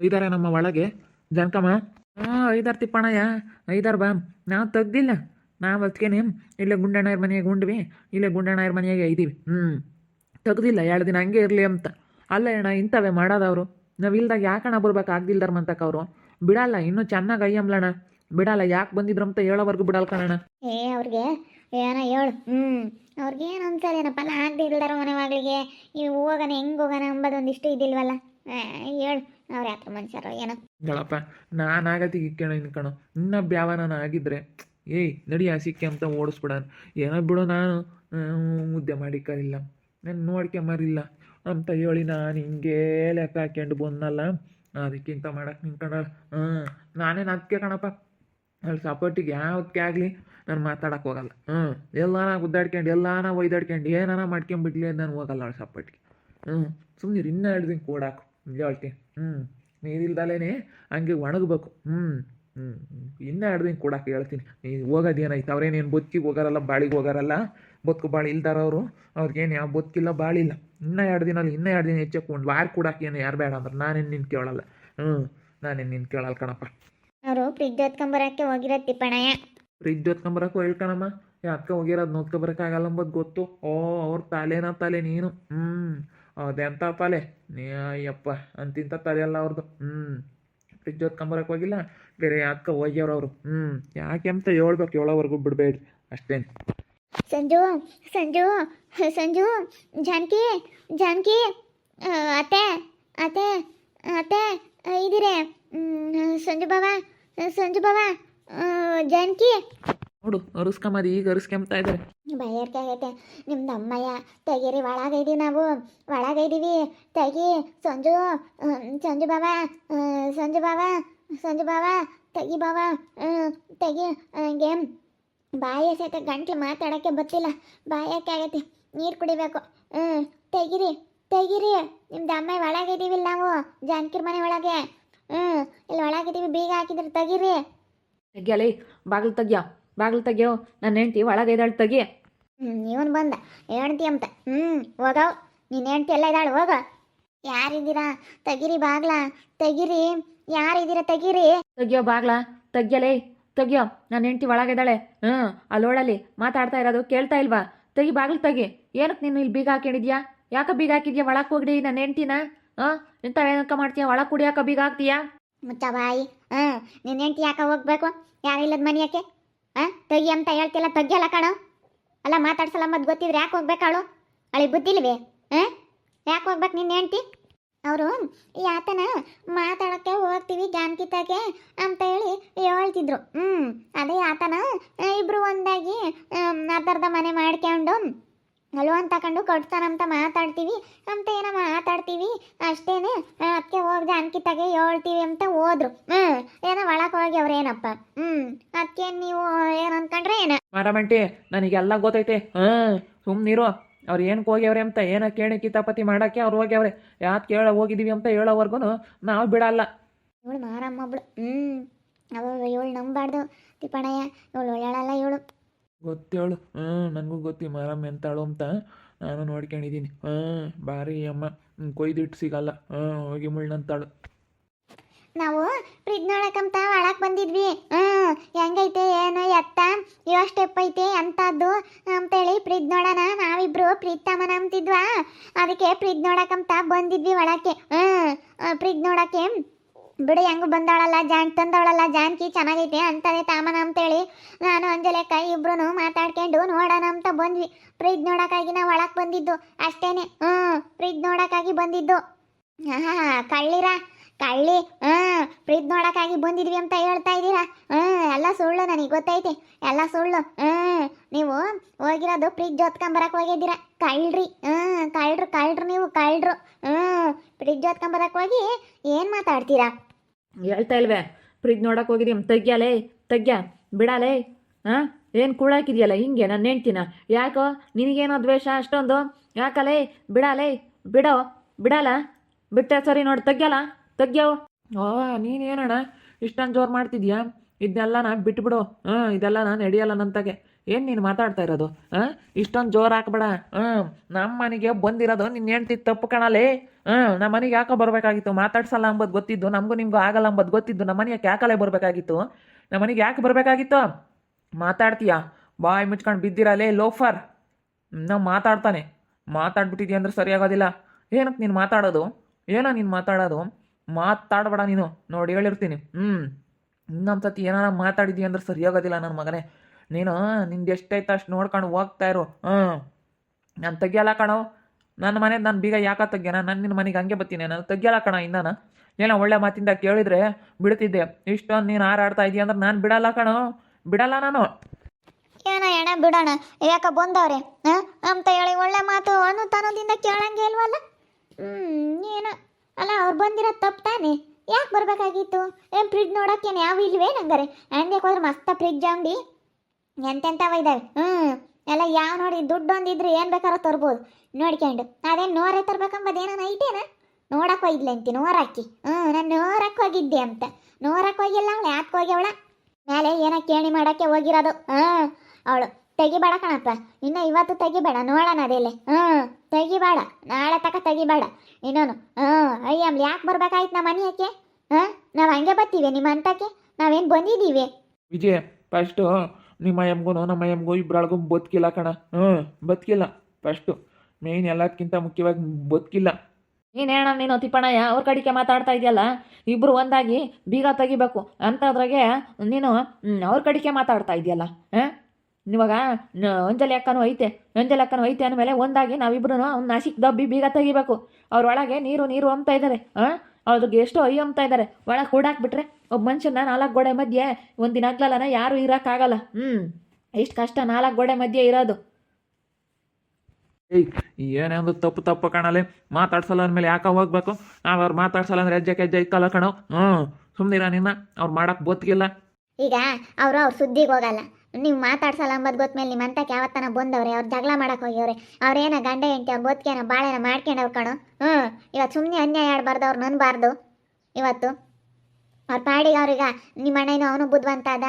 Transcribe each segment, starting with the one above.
ಇದ್ದಾರೆ ನಮ್ಮ ಒಳಗೆ. ಜನಕಮ್ಮ ಹಾಂ ಐದಾರು ತಿಪ್ಪಣಯ್ಯ ಐದಾರು ಬಾ ನಾವು ತೆಗ್ದಿಲ್ಲ. ನಾವು ಅದಕ್ಕೇನೆ ಇಲ್ಲೇ ಗುಂಡಣ್ಣಯ್ಯರ ಮನೆಯಾಗ ಉಂಡ್ವಿ. ಇಲ್ಲೇ ಗುಂಡಣ್ಣಯ್ಯರ ಮನೆಯಾಗೆ ಇದ್ದೀವಿ ಹ್ಞೂ ತೆಗ್ದಿಲ್ಲ. ಎರಡು ದಿನ ಹಂಗೆ ಇರಲಿ ಅಂತ. ಅಲ್ಲ ಅಣ್ಣ, ಇಂಥವೇ ಮಾಡೋದವರು ನಾವು ಇಲ್ದಾಗ ಯಾಕಣ್ಣ ಬರ್ಬೇಕು? ಆಗ್ದಿಲ್ದಾರ ಮಂತಕ್ಕೆ ಅವರು. ಬಿಡಲ್ಲ. ಇನ್ನೂ ಚೆನ್ನಾಗಿ ಅಯ್ಯಮ್ಲಣ್ಣ ಬಿಡಲ್ಲ. ಯಾಕೆ ಬಂದಿದ್ರು ಅಂತ ಹೇಳೋವರೆಗೂ ಬಿಡಲ್ಲ ಕಣಣ್ಣ ಏ, ಅವ್ರಿಗೆ ಏನೋ ಹೇಳು. ಹ್ಞೂ ಅವ್ರಿಗೆ ಏನು ಅನ್ಸಲ್ಲೇನಪ್ಪ ಅಲ್ಲ, ಆಗದೆ ಇಲ್ದಾರ ಮನೆ ಮಗಳಿಗೆ. ಈ ಹೋಗೋಣ, ಹೆಂಗೆ ಹೋಗೋಣ ಅಂಬೋದು ಒಂದಿಷ್ಟು ಇದಿಲ್ವಲ್ಲ ಹೇಳು. ಅವ್ರು ಯಾತ್ರ ಮನುಷ್ಯರು ಏನೋ ಗಳಪ್ಪ ನಾನು ಆಗತ್ತಿಗೆ ಇಕ್ಕಣ ಇನ್ಕಣ ಇನ್ನ ಬ್ಯಾವನ ಆಗಿದ್ರೆ, ಏಯ್, ನಡಿ ಆ ಸಿಕ್ಕಿ ಅಂತ ಓಡಿಸ್ಬಿಡೋಣ ಏನೋ ಬಿಡು ನಾನು ಮುದ್ದೆ ಮಾಡಿಕರಿಲ್ಲ ನಾನು ನೋಡ್ಕೊಂಬರಿಲ್ಲ ಅಂತ ಹೇಳಿ ನಾನು ಹಿಂಗೇ ಲೆಕ್ಕ ಹಾಕ್ಯಂಡು ಬಂದಲ್ಲ ಅದಕ್ಕಿಂತ ಮಾಡಕ್ಕೆ ನಿಂತ್ಕೊಂಡಳ ಹಾಂ ನಾನೇನು ಅದಕ್ಕೆ ಕಣಪ್ಪ? ಅಲ್ಲಿ ಸಪೋರ್ಟಿಗೆ ಯಾವತ್ತೇ ಆಗಲಿ, ನಾನು ಮಾತಾಡಕ್ಕೆ ಹೋಗಲ್ಲ. ಹ್ಞೂ ಎಲ್ಲಾನ ಗುದ್ದಾಡ್ಕೊಂಡು ಎಲ್ಲಾನ ಒಯ್ದಾಡ್ಕೊಂಡು ಏನಾನ ಮಾಡ್ಕೊಂಬಿಡ್ಲಿ ನಾನು ಹೋಗಲ್ಲ ಅವಳು ಸಪೋರ್ಟಿಗೆ. ಹ್ಞೂ ಸುಮ್ಮನೆ ಇನ್ನೂ ಎರಡು ಕೂಡಾಕು ನಿಜ ಹೇಳ್ತೀನಿ ಹ್ಞೂ ನೀರಿಲ್ದಲೇ ಹಂಗೆ ಒಣಗಬೇಕು. ಹ್ಞೂ ಹ್ಞೂ ಇನ್ನೂ ಎರಡು ದಿನ ಕೊಡಕ್ಕೆ ಹೇಳ್ತೀನಿ. ಹೋಗದ್ ಹೋಗೋದೇನಾಯ್ತು? ಅವ್ರೇನೇನು ಬದುಕಿಗೆ ಹೋಗಾರಲ್ಲ ಬಾಳಿಗೆ ಹೋಗಾರಲ್ಲ? ಬದುಕು ಬಾಳಿ ಇಲ್ದಾರವರು ಅವ್ರಿಗೇನು ಯಾವ ಬದುಕಿಲ್ಲ ಬಾಳಿಲ್ಲ ಇನ್ನೂ ಎರಡು ದಿನ ಅಲ್ಲಿ ಇನ್ನೂ ಎರಡು ದಿನ ಹೆಚ್ಚಕ್ಕೆ ಒಂದು ವಾರ ಕೊಡಕ್ಕೆ ಏನು ಯಾರು ಬೇಡ ಅಂದ್ರೆ ನಾನೇನು ನಿನ್ನ ಕೇಳಲ್ಲ. ಹ್ಞೂ ನಾನೇನು ನಿನ್ನ ಕೇಳಲ್ಲ ಕಣಪ್ಪ. ಅವರು ಫ್ರಿಜ್ ಹೊತ್ಕೊಂಬರಕ್ಕೆ ಹೋಗಿರೋ ಪಣಯ ಫ್ರಿಜ್ ಹೊತ್ಕೊಂಬರಕ್ಕೂ ಹೇಳ್ಕಣಮ್ಮ ಯಾಕೆ ಹೋಗಿರೋದು ನೋಡ್ಕೊಬರಕ್ಕಾಗಲ್ಲ ಅಂಬೋದು ಗೊತ್ತು. ಓ ಅವ್ರ ತಲೆನ ತಲೆ ನೀನು. ಹ್ಞೂ ಅದೆಂಥ ಪಾಲೆ. ನೀ ಅಪ್ಪ ಅಂತಿಂತ ತಲೆ ಅಲ್ಲ ಅವ್ರದ್ದು ಹ್ಞೂ ಫ್ರಿಜ್ ಹೊತ್ಕೊಂಬರಕ್ಕೆ ಹೋಗಿಲ್ಲ, ಬೇರೆ ಯಾಕೆ ಹೋಗ್ಯವ್ರು ಅವರು. ಹ್ಞೂ ಯಾಕೆ ಅಂತ ಹೇಳ್ಬೇಕು, ಹೇಳೋವರೆಗೂ ಬಿಡಬೇಡ್ರಿ ಅಷ್ಟೇನು ಸಂಜು ಸಂಜು ಸಂಜು, ಜಾನ್ಕಿ, ಜಾನಕಿ ಅತ್ತೆ ಅತ್ತೆ ಅತ್ತೆ ಇದಿರೆ ಸಂಜು ಬಾಬಾ ಸಂಜು ಬಾಬಾ ಜಾನಕಿ. ನೋಡು ಅರಿಸ್ಕೊಂಬದು ಈಗ ಅರಿಸ್ಕೊಂಬ್ತಾ ಇದ್ದಾರೆ ಬಯರ್ಕೆ ಆಗೈತೆ ನಿಮ್ದು ಅಮ್ಮಯ್ಯ ತೆಗೀರಿ ಒಳಗೈದಿ ನಾವು ಒಳಗೈದೀವಿ ತೆಗಿ ಸಂಜು ಸಂಜು ಬಾಬಾ ಸಂಜು ಬಾಬಾ ಸಂಜು ಬಾಬಾ ತೆಗಿ ಬಾಬಾ ತೆಗಿ ಗೇಮ್ ಬಾಯಿ ಸಹಿತ ಗಂಟ್ಲು ಮಾತಾಡೋಕ್ಕೆ ಬರ್ತಿಲ್ಲ ಬಾಯಕ್ಕೆ ಆಗೈತೆ ನೀರು ಕುಡಿಬೇಕು ಹ್ಞೂ ತೆಗಿರಿ ತೆಗಿರಿ ನಿಮ್ದು ಅಮ್ಮ ಒಳಗಿದ್ದೀವಿಲ್ಲ ನಾವು ಜಾನಕಿರ್ ಮನೆ ಒಳಗೆ ಹ್ಞೂ ಇಲ್ಲಿ ಒಳಗಿದ್ದೀವಿ ಬೀಗ ಹಾಕಿದ್ರೆ ತೆಗೀರಿ. ತೆಗಿಯಲೇ ಬಾಗಿಲು ತೆಗಿಯ? ಬಾಗಿಲು ತೆಗಿಯೋ ನನ್ನ ಹೆಂಡ್ತಿ ಒಳಗೈದಾಳು ತೆಗಿ. ಹ್ಞೂ ಇವನು ಬಂದ. ಹೆಂಡ್ತಿ ಅಂತ. ಹ್ಞೂ ಹೋಗವ್ ನಿನ್ನ ಹೆಂಡ್ತಿ ಎಲ್ಲ ಇದ್ದಾಳು ಹೋಗ. ಯಾರಿದ್ದೀರಾ? ತೆಗಿರಿ ಬಾಗ್ಲ. ತೆಗಿರಿ. ಯಾರಿದ್ದೀರಾ? ತೆಗಿರಿ. ತೆಗಿಯೋ ಬಾಗ್ಲ. ತೆಗಿಯಲೇ. ತೆಗಿಯೋ. ನನ್ನ ಹೆಂಡ್ತಿ ಒಳಗಿದ್ದಾಳೆ ಹ್ಞೂ ಅಲ್ಲೋಳಲ್ಲಿ ಮಾತಾಡ್ತಾ ಇರೋದು ಕೇಳ್ತಾ ಇಲ್ವಾ? ತೆಗಿ ಬಾಗ್ಲು ತೆಗಿ. ಏನಕ್ಕೆ ನೀನು ಇಲ್ಲಿ ಬೀಗ ಹಾಕೊಂಡಿದ್ಯಾ? ಯಾಕೆ ಬೀಗ ಹಾಕಿದ್ಯಾ? ಒಳಗೆ ಹೋಗ್ಡಿ ನನ್ನ ಹೆಂಡ್ತಿನ. ಹಾಂ ಇಂಥವೇನಕ್ಕ ಮಾಡ್ತೀಯ? ಒಳಗೆ ಕುಡಿಯಾಕ ಬೀಗ ಹಾಕ್ತೀಯಾ? ಮುಚ್ಚ ಬಾಯಿ. ಹಾಂ ನಿನ್ನ ಹೆಂಡ್ತಿ ಯಾಕೆ ಹೋಗ್ಬೇಕು? ಯಾರಿಲ್ಲದ ಮನೆ ಹಾಂ ತೆಗಿ ಅಂತ ಹೇಳ್ತಿಲ್ಲ ತೆಗಿಯಲ್ಲ ಕಣು. ಅಲ್ಲ, ಮಾತಾಡ್ಸಲ್ಲ ಮತ್ತೆ ಗೊತ್ತಿದ್ರೆ ಯಾಕೆ ಹೋಗ್ಬೇಕಾಳು ಅವಳಿಗೆ ಬುದ್ಧಿಲ್ವೇ ಹಾಂ ಯಾಕೆ ಹೋಗ್ಬೇಕು ನಿನ್ನ ಹೆಂಡ್ತಿ? ಅವರು ಯಾತನ ಮಾತಾಡೋಕ್ಕೆ ಹೋಗ್ತೀವಿ ಜಾನ್ಕಿತಾಗೆ ಅಂತ ಹೇಳಿ ಹೇಳ್ತಿದ್ರು. ಹ್ಞೂ ಅದೇ ಆತನ ಇಬ್ಬರು ಒಂದಾಗಿ ಅರ್ಧರ್ಧ ಮನೆ ಮಾಡ್ಕೊಂಡು ಹಲುವನ್ ಕಂಡು ಕೊಡ್ತಾನಂತ ಮಾತಾಡ್ತೀವಿ ಅಂತ ಏನೋ ಮಾತಾಡ್ತೀವಿ. ಅಷ್ಟೇನೆ ಅದಕ್ಕೆ ಹೋಗಿ ಜಾನ್ಕಿತಾಗೆ ಹೇಳ್ತೀವಿ ಅಂತ ಹೋದ್ರು. ಹ್ಮ್ ಏನೋ ಒಳಗೆ ಹೋಗಿ ಅವ್ರೇನಪ್ಪ ಹ್ಮ್ ಅದಕ್ಕೆ ನೀವು ಏನು ಅನ್ಕೊಂಡ್ರೆ ಏನ? ನನಗೆ ನನಗೆಲ್ಲ ಗೊತ್ತೈತೆ. ಹಾಂ ಸುಮ್ಮನಿರು ಅವ್ರು ಏನಕ್ಕೆ ಹೋಗ್ಯವ್ರೆ ಅಂತ ಏನೋ ಕೇಳಿ ಕಿತಾಪತಿ ಮಾಡೋಕ್ಕೆ ಅವ್ರು ಹೋಗ್ಯವ್ರೆ. ಯಾಕೆ ಕೇಳ ಹೋಗಿದ್ದೀವಿ ಅಂತ ಹೇಳೋವರೆಗೂ ನಾವು ಬಿಡಲ್ಲ. ಇವಳು ಮಾರಮ್ಮೊಬ್ಳು ಹ್ಮ್ ಅವಳು ಇವಳು ನಂಬಾರ್ದು ತಿಪ್ಪಣಯ್ಯ ಇವಳು ಹೇಳಲ್ಲ ಇವಳು. ಗೊತ್ತೇಳು? ಹ್ಞೂ ನನಗೂ ಗೊತ್ತಿ ಮಾರಮ್ಮ ಎಂತಾಳು ಅಂತ. ನಾನು ನೋಡ್ಕೊಂಡಿದ್ದೀನಿ ಹಾಂ ಭಾರಿ ಅಮ್ಮ. ಹ್ಮ್, ಕೊಯ್ದಿಟ್ಟು ಸಿಗಲ್ಲ. ಹಾಂ ಹೋಗಿ ಮುಳ್ಳಂತಾಳು ನಾವು ಫ್ರಿಜ್ ನೋಡಕ್ಕಂತ ಒಳಗೆ ಬಂದಿದ್ವಿ. ಹ್ಞೂ ಹೆಂಗೈತೆ ಏನು ಎತ್ತ ಯಾವ ಸ್ಟೆಪ್ ಐತೆ ಅಂತದ್ದು ಅಂತೇಳಿ ಫ್ರಿಜ್ ನೋಡೋಣ ನಾವಿಬ್ರು ಫ್ರಿಜ್ ತಮ್ಮನ ಅಂತಿದ್ವಾ ಅದಕ್ಕೆ ಫ್ರಿಜ್ ನೋಡಕ್ಕಂತ ಬಂದಿದ್ವಿ ಒಳಕ್ಕೆ. ಹ್ಞೂ ಫ್ರಿಜ್ ನೋಡಕ್ಕೆ ಬಿಡು, ಹೆಂಗು ಬಂದಾಳಲ್ಲ? ಜಾನ್ ತಂದವಳಲ್ಲ ಜಾನ್ಕಿ ಚೆನ್ನಾಗೈತೆ ಅಂತದೆ ತಾಮನ ಅಂತೇಳಿ ನಾನು ಅಂಜಲೆಕ್ಕ ಇಬ್ರು ಮಾತಾಡ್ಕೊಂಡು ನೋಡೋಣ ಅಂತ ಬಂದ್ವಿ. ಫ್ರಿಜ್ ನೋಡೋಕ್ಕಾಗಿ ನಾವು ಒಳಗೆ ಬಂದಿದ್ದು. ಅಷ್ಟೇನೆ. ಹ್ಞೂ ಫ್ರಿಜ್ ನೋಡೋಕ್ಕಾಗಿ ಬಂದಿದ್ದು. ಹಾ ಕಳ್ಳಿರ? ಕಳ್ಳಿ ಹಾಂ ಫ್ರಿಜ್ ನೋಡೋಕ್ಕಾಗಿ ಬಂದಿದ್ವಿ ಅಂತ ಹೇಳ್ತಾ ಇದ್ದೀರಾ ಹಾಂ ಎಲ್ಲ ಸುಳ್ಳು ನನಗೆ ಗೊತ್ತೈತೆ. ಎಲ್ಲ ಸುಳ್ಳು. ಹಾಂ ನೀವು ಹೋಗಿರೋದು ಫ್ರಿಜ್ ಹೊತ್ಕೊಂಬರಕ್ಕೆ ಹೋಗಿದ್ದೀರಾ? ಕಳ್ರಿ ಹಾಂ ಕಳ್ರು ಕಳ್ರು ನೀವು ಕಳ್ರು ಹಾಂ ಫ್ರಿಜ್ ಹೊತ್ಕೊಂಬರಕ್ಕೆ ಹೋಗಿ ಏನು ಮಾತಾಡ್ತೀರಾ? ಹೇಳ್ತಾ ಇಲ್ವೇ? ಫ್ರಿಜ್ ನೋಡಕ್ ಹೋಗಿದ್ದೀವಿ ತೆಗ್ಯಲೇ ತೆಗ್ಯ ಬಿಡಲೇ ಹಾಂ? ಏನು ಕೂಳಾಕಿದ್ಯಲ್ಲ ಹಿಂಗೆ ನಾನು ಹೇಳ್ತೀನ ಯಾಕೋ ನಿನಗೇನೋ ದ್ವೇಷ ಅಷ್ಟೊಂದು? ಯಾಕಲೇ ಬಿಡಲೇ ಬಿಡೋ ಬಿಡಲ್ಲ? ಬಿಟ್ಟೆ ಸರಿ ನೋಡಿ ತೆಗ್ಯಲ್ಲ? ತೆಗ್ಯೋ. ಓ ನೀನೇನಣ್ಣ ಇಷ್ಟೊಂದು ಜೋರು ಮಾಡ್ತಿದ್ಯಾ? ಇದನ್ನೆಲ್ಲ ನಾ ಬಿಟ್ಬಿಡು ಹಾಂ ಇದೆಲ್ಲ ನಾನು ನಡೆಯಲ್ಲ ನಂತಾಗೆ ಏನು ನೀನು ಮಾತಾಡ್ತಾ ಇರೋದು? ಹಾಂ ಇಷ್ಟೊಂದು ಜೋರು ಹಾಕ್ಬೇಡ. ಹಾಂ ನಮ್ಮ ಮನೆಗೆ ಬಂದಿರೋದು ನಿನ್ನ ಹೆಂಡ್ತಿ ತಪ್ಪು ಕಾಣಲೇ ಹಾಂ ನಮ್ಮ ಮನೆಗೆ ಯಾಕೋ ಬರಬೇಕಾಗಿತ್ತು? ಮಾತಾಡ್ಸಲ್ಲ ಅಂಬೋದು ಗೊತ್ತಿದ್ದು, ನಮಗೂ ನಿಮಗೂ ಆಗಲ್ಲ ಅಂಬೋದು ಗೊತ್ತಿದ್ದು ನಮ್ಮ ಮನೆಗೆ ಯಾಕಲೇ ಬರಬೇಕಾಗಿತ್ತು? ನಮ್ಮ ಮನೆಗೆ ಯಾಕೆ ಬರಬೇಕಾಗಿತ್ತು? ಮಾತಾಡ್ತೀಯಾ? ಬಾಯ್ ಮುಚ್ಕೊಂಡು ಬಿದ್ದಿರಲೇ ಲೋಫರ್? ನಾವು ಮಾತಾಡ್ತಾನೆ. ಮಾತಾಡ್ಬಿಟ್ಟಿದ್ಯಾ ಅಂದ್ರೆ ಸರಿಯಾಗೋದಿಲ್ಲ. ಏನಕ್ಕೆ ನೀನು ಮಾತಾಡೋದು? ಏನೋ ನೀನು ಮಾತಾಡೋದು? ಮಾತಾಡಬೇಡ ನೀನು. ನೋಡಿ, ಹೇಳಿರ್ತೀನಿ. ಹ್ಞೂ ಇನ್ನೊಂದು ಸತಿ ಏನಾರ ಮಾತಾಡಿದ್ಯಾ ಅಂದ್ರೆ ಸರಿಯಾಗೋದಿಲ್ಲ ನನ್ನ ಮಗನೇ. ನೀನು ನಿಂದು ಎಷ್ಟೈತೆ ಅಷ್ಟು ನೋಡ್ಕೊಂಡು ಹೋಗ್ತಾ ಇರು. ಹ್ಞೂ ನಾನು ತೆಗಿಯಲ್ಲ ಕಣೋ. ನನ್ನ ಮನೆ ನಾನು ಬೀಗ ಯಾಕೆ ತೆಗ್ಯಾನ? ನಾನು ನಿನ್ನ ಮನೆಗೆ ಹಂಗೆ ಬರ್ತೀನಿ. ನಾನು ತೆಗಿಯಲ್ಲ ಕಣ ಇಂದಾನ. ಏನೋ ಒಳ್ಳೆ ಮಾತಿಂದ ಕೇಳಿದ್ರೆ ಬಿಡ್ತಿದ್ದೆ. ಇಷ್ಟೊಂದು ನೀನು ಹಾರಾಡ್ತಾ ಇದೀಯ ಅಂದ್ರೆ ನಾನು ಬಿಡಲ್ಲ ಕಣೋ. ಬಿಡಲ್ಲ ನಾನು. ಏನೋ ಎಣ, ಬಿಡೋಣ. ಯಾಕ ಬಂದವ್ರೆ? ಅಂತ ಹೇಳಿ ಒಳ್ಳೆ ಮಾತು ಅನುತನದಿಂದ ಕೇಳಂಗೆ ಇಲ್ವಲ್ಲ? ಹ್ಮ್, ಏನೋ? ಅಲ್ಲ, ಅವ್ರು ಬಂದಿರೋ ತಪ್ಪು ತಾನೆ? ಯಾಕೆ ಬರಬೇಕಾಗಿತ್ತು ಏನು ಫ್ರಿಜ್ ನೋಡೋಕ್ಕೇನು ಯಾವ ಇಲ್ವೇ ನಂಗಾರೆ ಹಂಗೆ ಹೋದ್ರೆ ಮಸ್ತ ಫ್ರಿಜ್ ಅಂಗಡಿ. ಎಂತೆಂಥವ ಇದಾವೆ? ಹ್ಞೂ ಎಲ್ಲ ಯಾವ ನೋಡಿ ದುಡ್ಡು ಒಂದಿದ್ರೆ ಏನು ಬೇಕಾರ ತರ್ಬೋದು. ನೋಡ್ಕೊಂಡು ಅದೇನು ನೋರೇ ತರ್ಬೇಕಂಬದೇನೋ ಐಟೇನ? ನೋಡಕ್ಕೆ ಹೋಗಿದ್ಲೆ ಅಂತಿ ನೋರಾಕಿ ಹ್ಞೂ ನಾನು ನೋರಕ್ಕೆ ಹೋಗಿದ್ದೆ ಅಂತ. ನೋರಕ್ಕೆ ಹೋಗಿಲ್ಲ ಅವಳು ಯಾಕೆ ಹೋಗ್ಯವಳ. ಮೇಲೆ ಏನೋ ಕೇಣಿ ಮಾಡೋಕ್ಕೆ ಹೋಗಿರೋದು. ಹಾಂ ಅವಳು, ತೆಗಿಬೇಡ ಕಣಪ್ಪ. ಇನ್ನು ಇವತ್ತು ತೆಗಿಬೇಡ, ನೋಡೋಣ ಅದೆಲ್ಲೇ. ಹ್ಞೂ ತೆಗಿಬೇಡ, ನಾಳೆ ತಕ ತೆಗಿಬೇಡ. ಇನ್ನೋನು ಹ್ಞೂ ಅಯ್ಯಮ್ಲಿ ಯಾಕೆ ಬರ್ಬೇಕಾಯ್ತು ನಮ್ಮ ಮನೆಯಕ್ಕೆ? ಹಾಂ ನಾವು ಹಂಗೆ ಬರ್ತೀವಿ ನಿಮ್ಮ ಅಂತಕ್ಕೆ ನಾವೇನು ಬಂದಿದ್ದೀವಿ? ವಿಜಯ ಫಸ್ಟು ನಿಮ್ಮ ಎಮ್ಗೂ ನಮ್ಮ ಎಮ್ಗೂ ಇಬ್ಬರೊಳಗೂ ಬದುಕಿಲ್ಲ ಕಣ. ಹ್ಞೂ, ಬದುಕಿಲ್ಲ. ಫಸ್ಟು ಮೇನ್ ಎಲ್ಲದಕ್ಕಿಂತ ಮುಖ್ಯವಾಗಿ ಬದುಕಿಲ್ಲ. ನೀನೇಣ ನೀನು ತಿಪ್ಪಣ್ಣಯ್ಯ, ಅವ್ರ ಕಡೆಗೆ ಮಾತಾಡ್ತಾ ಇದೆಯಲ್ಲ? ಇಬ್ಬರು ಒಂದಾಗಿ ಬೀಗ ತೆಗಿಬೇಕು. ಅಂಥದ್ರಾಗೆ ನೀನು ಅವ್ರ ಕಡೆಗೆ ಮಾತಾಡ್ತಾ ಇದೆಯಲ್ಲ? ಹಾಂ? ಇವಾಗ ಅಂಜಲಿ ಅಕ್ಕನೂ ಐತೆ. ಅಂಜಲಿ ಅಕ್ಕನೂ ಐತೆ ಅಂದಮೇಲೆ ಒಂದಾಗಿ ನಾವಿಬ್ರು ಅವ್ನ ನಾಶಿಕ್ ದಬ್ಬಿ ಬೀಗ ತೆಗಿಬೇಕು. ಅವ್ರೊಳಗೆ ನೀರು ನೀರು ಅಂತ ಇದ್ದಾರೆ ಹಾಂ? ಅವ್ರಿಗೆ ಎಷ್ಟು ಅಯ್ಯೋ ಅಂಬ್ತಾ ಇದ್ದಾರೆ ಒಳಗೆ ಕೂಡಾಕ್ಬಿಟ್ರೆ ಒಬ್ಬ ಮನುಷ್ಯನ ನಾಲ್ಕು ಗೋಡೆ ಮಧ್ಯೆ ಒಂದಿನ ಆಗ್ಲಲ್ಲನ ಯಾರೂ ಇರೋಕ್ಕಾಗಲ್ಲ ಹ್ಞೂ ಎಷ್ಟು ಕಷ್ಟ ನಾಲ್ಕು ಗೋಡೆ ಮಧ್ಯೆ ಇರೋದು. ಏಯ್ ಏನೇ ಒಂದು ತಪ್ಪು ತಪ್ಪು ಕಾಣಲೆ. ಮಾತಾಡ್ಸಲ್ಲ ಅಂದಮೇಲೆ ಯಾಕೆ ಹೋಗ್ಬೇಕು? ನಾವು ಅವ್ರು ಮಾತಾಡ್ಸಲ್ಲ ಅಂದ್ರೆ ಹೆಜ್ಜೆ ಹೆಜ್ಜೆ ಇಕ್ಕಲ್ಲ ಕಣೋ. ಹ್ಞೂ ಸುಮ್ಮನಿರ ನಿನ್ನ. ಅವ್ರು ಮಾಡಕ್ಕೆ ಬೊತ್ತಿಗಿಲ್ಲ ಈಗ ಅವರು ಅವ್ರ ಸುದ್ದಿಗೆ ಹೋಗಲ್ಲ. ನೀವು ಮಾತಾಡ್ಸಲ್ಲ ಅಂಬದು ಗೊತ್ತಮೇಲೆ ನಿಮ್ಮ ಅಂತಕ್ಕೆ ಯಾವತ್ತನ ಬಂದವ್ರೆ, ಅವ್ರು ಜಗಳ ಮಾಡಕ್ಕೆ ಹೋಗ್ಯವ್ರೆ. ಅವ್ರೇನ ಗಂಡ, ಹೆಂಡತಿ, ಅವ್ರು ಗೊತ್ತಿಗೆನ ಬಾಳೆನ ಮಾಡ್ಕೊಂಡವ್ರು ಕಣು. ಹ್ಞೂ ಇವತ್ತು ಸುಮ್ಮನೆ ಅನ್ಯಾಯ ಆಡಬಾರ್ದು, ಅವ್ರು ನನ್ಬಾರ್ದು. ಇವತ್ತು ಅವ್ರ ಪಾಡಿಗೆ ಅವ್ರಿಗ ನಿಮ್ಮ ಅಣ್ಣನೂ ಅವನು ಬುದ್ಧಿವಂತ ಅದ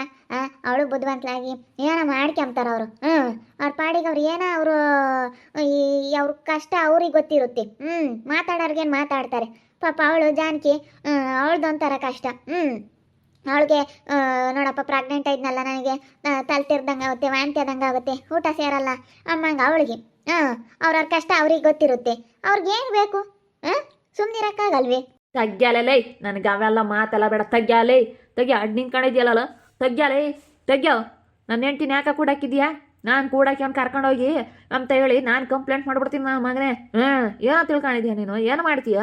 ಅವಳು ಬುದ್ಧಿವಂತಲಾಗಿ ಏನೋ ಮಾಡ್ಕೊಂಬ್ತಾರೆ ಅವರು. ಹ್ಞೂ ಅವ್ರ ಪಾಡಿಗೆ ಅವ್ರು ಏನೋ ಅವರು, ಈ, ಅವ್ರ ಕಷ್ಟ ಅವ್ರಿಗೆ ಗೊತ್ತಿರುತ್ತೆ. ಹ್ಞೂ ಮಾತಾಡೋರ್ಗೇನು ಮಾತಾಡ್ತಾರೆ. ಪಾಪ ಅವಳು ಜಾನಕಿ ಅವಳ್ದು ಒಂಥರ ಕಷ್ಟ. ಹ್ಞೂ ಅವಳಿಗೆ ನೋಡಪ್ಪ ಪ್ರೆಗ್ನೆಂಟ್ ಇದ್ನಲ್ಲ ನನಗೆ ತಲೆ ತಿರ್ದಂಗೆ ಆಗುತ್ತೆ ವಾಂತಿ ಆದಂಗೆ ಆಗುತ್ತೆ, ಊಟ ಸೇರಲ್ಲ. ಅಮ್ಮಂಗೆ ಅವಳಿಗೆ ಹಾಂ ಅವ್ರವ್ರ ಕಷ್ಟ ಅವ್ರಿಗೆ ಗೊತ್ತಿರುತ್ತೆ. ಅವ್ರಿಗೇನು ಬೇಕು? ಹಾಂ ಸುಮ್ಮನಿರಕ್ಕಾಗಲ್ವೇ ತಗ್ಗ್ಯಾಲೇ ನನಗೆ ಅವೆಲ್ಲ ಮಾತೆಲ್ಲ ಬೇಡ. ತಗ್ಗ್ಯಾಲೇ ತೆಗ್ಯ ಅಡ್ ನಿಂತ್ಕೊಂಡಿದ್ಯಲ್ಲ ತಗ್ಗ್ಯಾಲೇ ತೆಗ್ಯೋ ನನ್ನ ಹೆಂಡ್ತಿನ ಯಾಕೆ ಕೂಡಾಕಿದ್ಯಾ? ನಾನು ಕೂಡಾಕಿ ಅವ್ನು ಕರ್ಕೊಂಡೋಗಿ ಅಂತ ಹೇಳಿ ನಾನು ಕಂಪ್ಲೇಂಟ್ ಮಾಡ್ಬಿಡ್ತೀನಿ ನನ್ನ ಮಗನೇ. ಹಾಂ ಏನೋ ತಿಳ್ಕೊಂಡಿದ್ಯಾ ನೀನು? ಏನು ಮಾಡ್ತೀಯ?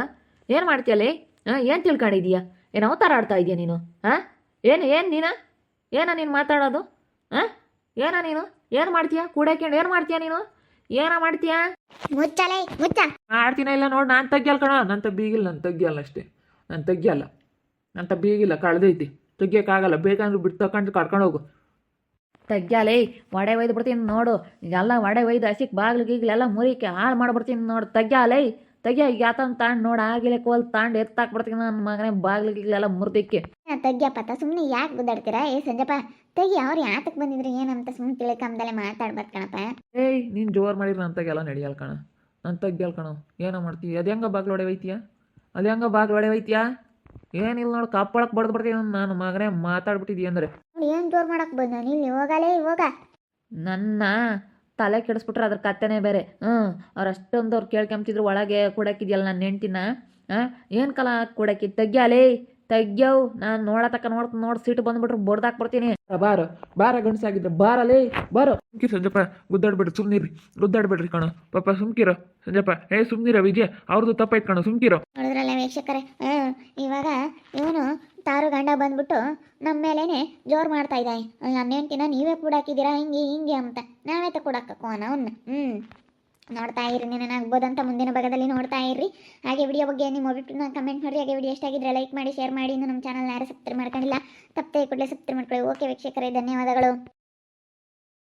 ಏನು ಮಾಡ್ತೀಯಲೇ ಹಾಂ, ಏನು ತಿಳ್ಕೊಂಡಿದೀಯ? ಏನೋ ಅವತಾರ ಆಡ್ತಾ ಇದೆಯಾ ನೀನು? ಹಾಂ ಏನು ಏನು ನೀನು? ಏನ ನೀನು ಮಾತಾಡೋದು? ಹಾಂ ಏನ ನೀನು? ಏನು ಮಾಡ್ತೀಯಾ? ಕೂಡಾಕೊಂಡು ಏನು ಮಾಡ್ತೀಯಾ ನೀನು? ಏನ ಮಾಡ್ತೀಯಾ? ಮುಚ್ಚಲೇ ಮುಚ್ಚ. ಆಡ್ತೀನ ಇಲ್ಲ ನೋಡು ನಾನು ತೆಗಿಯಲ್ಲ ಕಣ ನನ್ನ ಬೀಗಿಲ್ಲ ನಾನು ತೆಗಿಯಲ್ಲ ಅಷ್ಟೇ. ನಾನು ತೆಗಿಯಲ್ಲ ನನ್ನ ಬೀಗಿಲ್ಲ ಕಳೆದೈತಿ. ತೆಗಿಯೋಕ್ಕಾಗಲ್ಲ ಬೇಕಂದ್ರೆ ಬಿಟ್ಟು ತಕೊಂಡು ಕರ್ಕೊಂಡು ಹೋಗು. ತಗ್ಯಾಲೇ ಒಡೆ ಒಯ್ದು ಬಿಡ್ತೀನಿ ನೋಡು. ಎಲ್ಲ ಒಡೆ ಒಯ್ದು ಹಸಿಕ್ ಬಾಗ್ಲು ಗೀಗ್ಲೆಲ್ಲ ಮುರಿಕೆ ಹಾಳು ಮಾಡಿಬಿಡ್ತೀನಿ ನೋಡು. ತಗ್ಯಾಲೇ ತಗ್ಯ ಯಾತನ್ ತಾಂಡ್ ನೋಡ ಆಗಿಲ್ಲ ಕೋಲ್ ತಾಂಡ್ ಎತ್ತಾಕ್ಬಿಡ್ತೀನಿ ನನ್ನ ಮಗನೇ ಬಾಗ್ಲು ಮುರ್ದಿಕ್ಕಿ. ಮುರಿದಿಕ್ಕೆ ತೆಗ್ಯಪ್ಪ ಸುಮ್ಮನೆ ಯಾಕೆ ಗುದ್ದಾಡ್ತೀರಾ? ಏ ಸಂಜಪ್ಪ ತಗಿ ಅವ್ರು ಯಾತಕ್ ಬಂದಿದ್ರು ಏನಂತ ಸುಮ್ಮನೆ ತಿಳ್ಕೊಂಬದಲ್ಲೇ ಮಾತಾಡ್ಬಾರ್ದ ಕಣಪ್ಪ. ಏಯ್ ನೀನು ಜೋರು ಮಾಡಿದ್ರೆ ನನ್ನ ಎಲ್ಲ ನಡೆಯಲ್ಲ ಕಣ. ನನ್ನ ತಗ್ಯಲ್ ಕಣ ಏನೋ ಮಾಡ್ತೀವಿ ಅದು ಹೆಂಗ ಬಾಗ್ಲು ಹೊಡೆ ಒಯ್ತೀಯ ಅದು ಹೆಂಗ ಬಾಗ್ಲು ಹೊಡೆ ಒಯ್ತೀಯ ಏನಿಲ್ಲ ನೋಡ್ ಕಪ್ಪಳಕ್ಕೆ ಬಡ್ದು ಬಿಡ್ತೀನಿ ನಾನು ಮಗನೇ ಮಾತಾಡ್ಬಿಟ್ಟಿದ್ಯ ಅಂದ್ರೆ. ಏನು ಜೋರು ಮಾಡಕ್ಕೆ ಬಂದ ನೀನು ಇವಾಗಲೇ ಇವಾಗ. ನನ್ನ ತಲೆ ಕೆಡಿಸ್ಬಿಟ್ರೆ ಅದ್ರ ಕತ್ತೆನೇ ಬೇರೆ. ಹ್ಞೂ ಅವ್ರು ಅಷ್ಟೊಂದು ಅವ್ರು ಕೇಳ್ಕೊಂತಿದ್ರು ಒಳಗೆ ಕೂಡಕ್ಕಿದ್ಯಲ್ಲ ನನ್ನ ಹೆಂಡ್ತಿನ? ಹಾಂ ಏನು ಕಲ ಕೊಡಕ್ಕಿ? ತೆಗ್ಯಾಲೇ ತಗ್ಯವು ನಾನು ನೋಡತಕ್ಕ ನೋಡ್ ನೋಡಿ ಸೀಟ್ ಬಂದ್ಬಿಟ್ರೆ ಬಡ್ದಾಕ್ಬಿಡ್ತೀನಿ ಬಾರ ಬಾರ ಗಂಡಸಾಗಿದ್ರೆ ಬಾರಲೇ ಬಾರೋ ಸುಮ್ಕಿರ ಸಂಜಪ್ಪ ಗುದ್ದಾಡ್ಬಿಡ್ರಿ ಸುಮ್ನಿರಿ. ಗುದ್ದಾಡ್ಬಿಡ್ರಿ ಕಣ. ಪಾಪ ಸುಮ್ಕಿರೋ. ಸಂಜಪ್ಪ ಏ ಸುಮ್ನಿರ ವಿಜಯ ಅವ್ರದ್ದು ತಪ್ಪಾಯ್ತು ಕಣ ಸುಮ್ಕಿರೋ. ನೋಡಿದ್ರಲ್ಲ ವೀಕ್ಷಕರೇ ಇವಾಗ ಇವನು ತಾರು ಗಂಡ ಬಂದ್ಬಿಟ್ಟು ನಮ್ಮ ಮೇಲೇನೆ ಜೋರು ಮಾಡ್ತಾ ಇದ್ದಾನೆ ಹೆಂಡ್ತಿನ ನೀವೇ ಕೂಡಾಕಿದ್ದೀರಾ? ಹಿಂಗೆ ಹಿಂಗೆ ಅಂತ. ನಾವೇ ತಕೊಡಕ್ಕೋ ಅವನ್ನ ಹ್ಞೂ ನೋಡ್ತಾ ಇರಿ ನೀನು ಅಂತ ಮುಂದಿನ ಭಾಗದಲ್ಲಿ ನೋಡ್ತಾ ಇರ್ರಿ ಹಾಗೆ ವಿಡಿಯೋ ಬಗ್ಗೆ ನಿಮ್ಮ ಅಭಿಪ್ರಾಯ ಕಮೆಂಟ್ ಮಾಡಿ ಹಾಗೆ ವಿಡಿಯೋ ಎಷ್ಟಾಗಿದ್ರೆ ಲೈಕ್ ಮಾಡಿ ಶೇರ್ ಮಾಡಿ. ಇನ್ನು ನಮ್ಮ ಚಾನಲ್ ಯಾರು ಸಬ್ಸ್ಕ್ರೈಬ್ ಮಾಡ್ಕೊಂಡಿಲ್ಲ, ತಪ್ಪದೆ ಕೂಡಲೇ ಸಬ್ಸ್ಕ್ರೈಬ್ ಮಾಡ್ಕೊಳ್ಳಿ. ಓಕೆ ವೀಕ್ಷಕರೇ, ಧನ್ಯವಾದಗಳು.